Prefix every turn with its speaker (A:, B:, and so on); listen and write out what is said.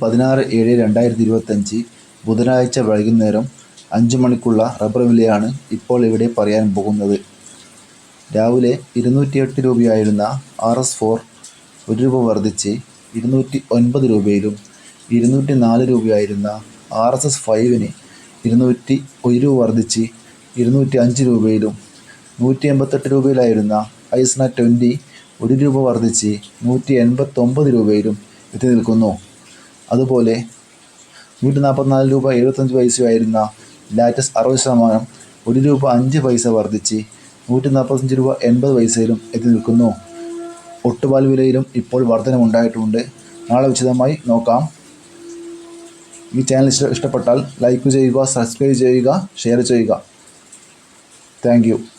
A: പതിനാറ് ഏഴ് രണ്ടായിരത്തി ഇരുപത്തഞ്ച് ബുധനാഴ്ച വൈകുന്നേരം അഞ്ച് മണിക്കുള്ള റബ്ബർ വിലയാണ് ഇപ്പോൾ ഇവിടെ പറയാൻ പോകുന്നത്. രാവിലെ ഇരുന്നൂറ്റിയെട്ട് രൂപയായിരുന്ന ആർ എസ് ഫോർ ഒരു രൂപ വർദ്ധിച്ച് ഇരുന്നൂറ്റി ഒൻപത് രൂപയിലും ഇരുന്നൂറ്റി നാല് രൂപയായിരുന്ന ആർ എസ് എസ് ഫൈവിന് ഇരുന്നൂറ്റി ഒരു രൂപ വർദ്ധിച്ച് ഇരുന്നൂറ്റി അഞ്ച് രൂപയിലും നൂറ്റി എൺപത്തെട്ട് രൂപയിലായിരുന്ന ഐസ്ന ട്വന്റി ഒരു രൂപ വർദ്ധിച്ച് നൂറ്റി എൺപത്തൊമ്പത് രൂപയിലും എത്തി നിൽക്കുന്നു. അതുപോലെ നൂറ്റി നാൽപ്പത്തിനാല് രൂപ എഴുപത്തഞ്ച് പൈസയായിരുന്ന ലാറ്റസ് അറുപത് ശതമാനം ഒരു രൂപ അഞ്ച് പൈസ വർദ്ധിച്ച് നൂറ്റി നാൽപ്പത്തഞ്ച് രൂപ എൺപത് പൈസയിലും എത്തി നിൽക്കുന്നു. ഒട്ടുപാൽ വിലയിലും ഇപ്പോൾ വർധനമുണ്ടായിട്ടുണ്ട് നാളെ വിശദമായി നോക്കാം. ഈ ചാനൽ ഇഷ്ട ഇഷ്ടപ്പെട്ടാൽ ലൈക്ക് ചെയ്യുക സബ്സ്ക്രൈബ് ചെയ്യുക ഷെയർ ചെയ്യുക. താങ്ക്